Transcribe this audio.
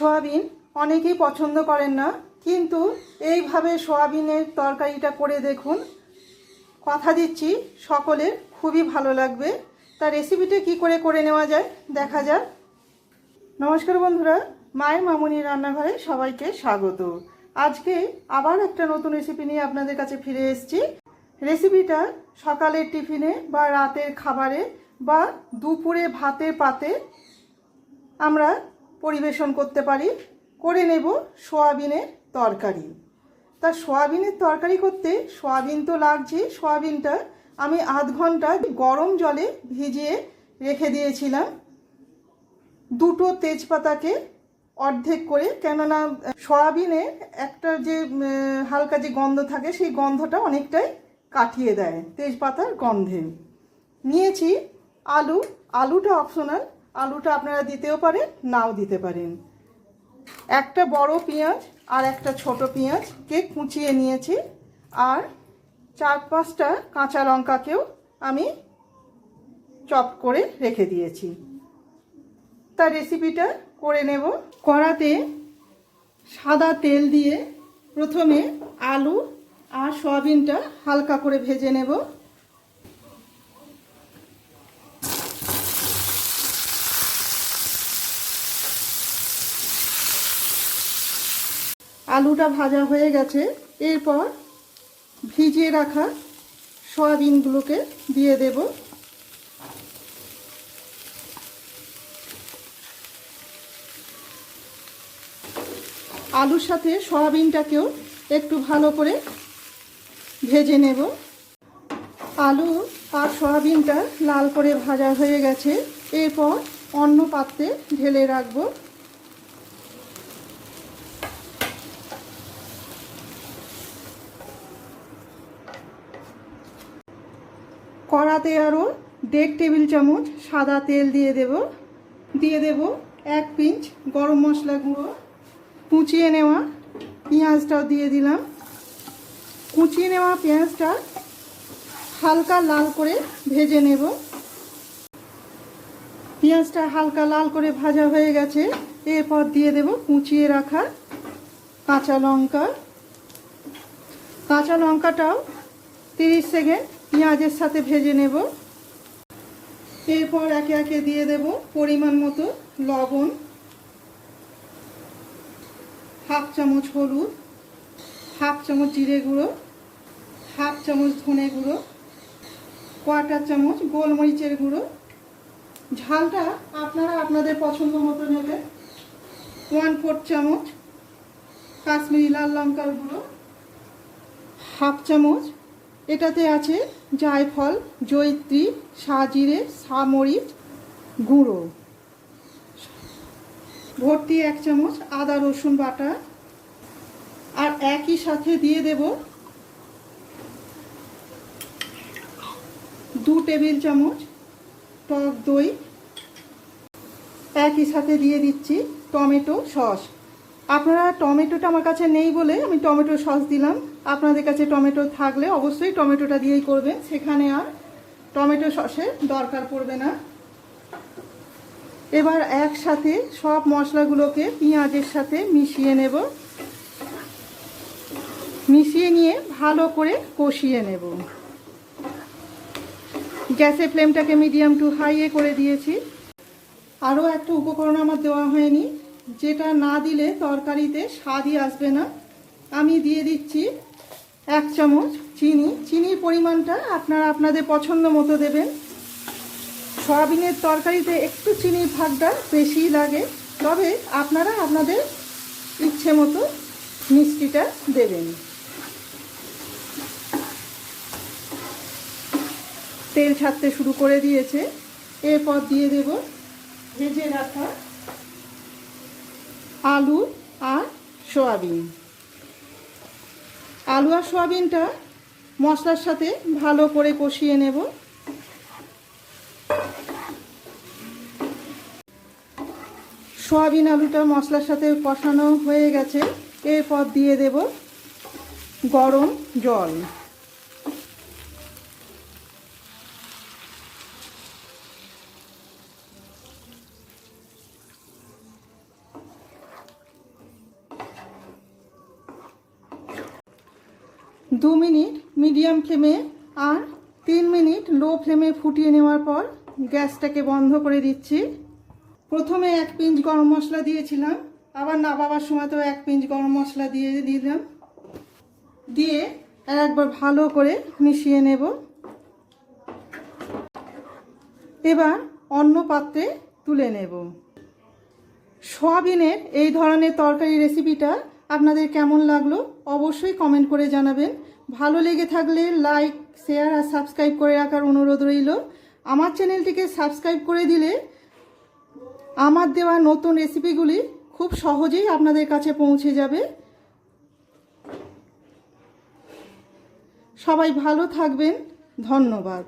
Soybean অনেকেই পছন্দ করেন না, কিন্তু এইভাবে সোয়াবিনের তরকারিটা করে দেখুন। কথা দিচ্ছি, সকলের খুবই ভালো লাগবে। তার রেসিপিটা কি করে করে নেওয়া যায়, দেখা যাক। নমস্কার বন্ধুরা, মায়ের মামুনি রান্নাঘরে সবাইকে স্বাগত। আজকে আবার একটা নতুন রেসিপি নিয়ে আপনাদের কাছে ফিরে এসেছি। রেসিপিটা সকালের টিফিনে বা রাতের খাবারে বা দুপুরে ভাতের পাতে আমরা পরিবেশন করতে পারি, করে নেব সোয়াবিনের তরকারি। তা সোয়াবিনের তরকারি করতে সোয়াবিন তো লাগছে, সোয়াবিনটা আমি আধ ঘণ্টা গরম জলে ভিজিয়ে রেখে দিয়েছিলাম। দুটো তেজপাতাকে অর্ধেক করে, কেননা, সয়াবিনে একটা যে হালকা যে গন্ধ থাকে, সেই গন্ধটা অনেকটাই কাটিয়ে দেয় তেজপাতার গন্ধে। নিয়েছি আলু, আলুটা অপশনাল আলুটা আপনারা দিতেও পারেন, নাও দিতে পারেন। একটা বড় পেঁয়াজ আর একটা ছোট পেঁয়াজকে কুচিয়ে নিয়েছি আর চার পাঁচটা কাঁচা লঙ্কাকেও আমি চপ করে রেখে দিয়েছি। তার রেসিপিটা করে নেব। কড়াতে সাদা তেল দিয়ে প্রথমে আলু আর সয়াবিনটা হালকা করে ভেজে নেব। আলুটা ভাজা হয়ে গেছে, এরপর ভিজিয়ে রাখা সয়াবিনগুলোকে দিয়ে দেবো। আলুর সাথে সয়াবিনটাকেও একটু ভালো করে ভেজে নেব। আলু আর সয়াবিনটা লাল করে ভাজা হয়ে গেছে, এরপর অন্য পাত্রে ঢেলে রাখব। কড়াতে আরও দেড় টেবিল চামচ সাদা তেল দিয়ে দেব। দিয়ে দেব এক পিঞ্চ গরম মশলা গুঁড়ো। কুচিয়ে নেওয়া পেঁয়াজটাও দিয়ে দিলাম। কুচিয়ে নেওয়া পেঁয়াজটা হালকা লাল করে ভেজে নেব। পেঁয়াজটা হালকা লাল করে ভাজা হয়ে গেছে। এরপর দিয়ে দেব কুচিয়ে রাখা কাঁচা লঙ্কা। কাঁচা লঙ্কাটাও তিরিশ সেকেন্ড পেঁয়াজের সাথে ভেজে নেব। এরপর একে একে দিয়ে দেব পরিমাণ মতো লবণ, হাফ চামচ হলুদ, হাফ চামচ জিরে গুঁড়ো, হাফ চামচ ধনে গুঁড়ো কোয়াটার চামচ গোলমরিচের গুঁড়ো। ঝালটা আপনারা আপনাদের পছন্দ মতো নেবেন। ওয়ান ফোর্থ চামচ কাশ্মীরি লাল লঙ্কার গুঁড়ো, হাফ চামচ এটাতে আছে জায়ফল, জৈত্রী, সাজিরে, সামরিচ, গুঁড়ো। ভর্তি এক চামচ আদা, রসুন বাটা। আর একই সাথে দিয়ে দেব দু টেবিল চামচ টক দই। একই সাথে দিয়ে দিচ্ছি টমেটো সস। আপনারা টমেটোটা আমার কাছে নেই বলে আমি টমেটো সস দিলাম। আপনাদের কাছে টমেটো থাকলে অবশ্যই টমেটোটা দিয়েই করবেন। সেখানে আর টমেটো সসের দরকার পড়বে না। এবার একসাথে সব মশলাগুলোকে পেঁয়াজের সাথে মিশিয়ে নেব। মিশিয়ে নিয়ে ভালো করে কষিয়ে নেব। গ্যাসের ফ্লেমটাকে মিডিয়াম টু হাইয়ে করে দিয়েছি। আরও একটা উপকরণ আমার দেওয়া হয়নি। যেটা না দিলে তরকারিতে স্বাদই আসবে না। আমি দিয়ে দিচ্ছি এক চামচ চিনি। চিনির পরিমাণটা আপনারা আপনাদের পছন্দ মতো দেবেন। সয়াবিনের তরকারিতে একটু চিনির ভাগটা বেশি লাগে, তবে আপনারা আপনাদের ইচ্ছে মতো মিষ্টিটা দেবেন। তেল ছাড়তে শুরু করে দিয়েছে। এরপর দিয়ে দেব ভেজে রাখা আলু আর সয়াবিন। আলু আর সয়াবিনটা মশলার সাথে ভালো করে কষিয়ে নেব। সয়াবিন আলুটা মশলার সাথে কষানো হয়ে গেছে, এরপর দিয়ে দেব গরম জল। দু মিনিট মিডিয়াম ফ্লেমে আর তিন মিনিট লো ফ্লেমে ফুটিয়ে নেওয়ার পর গ্যাসটাকে বন্ধ করে দিচ্ছি। প্রথমে এক পিঞ্চ গরম মশলা দিয়েছিলাম, আবার নাবাবার সময় তো এক পিঞ্চ গরম মশলা দিয়ে দিলাম। দিয়ে একবার ভালো করে মিশিয়ে নেব। এবার অন্য পাত্রে তুলে নেব। সয়াবিনের এই ধরনের তরকারি রেসিপিটা আপনাদের কেমন লাগল অবশ্যই কমেন্ট করে জানাবেন। ভালো লেগে থাকলে লাইক শেয়ার আর সাবস্ক্রাইব করে রাখার অনুরোধ রইল। আমার চ্যানেলটিকে সাবস্ক্রাইব করে দিলে আমার দেওয়া নতুন রেসিপিগুলি খুব সহজেই আপনাদের কাছে পৌঁছে যাবে। সবাই ভালো থাকবেন। ধন্যবাদ।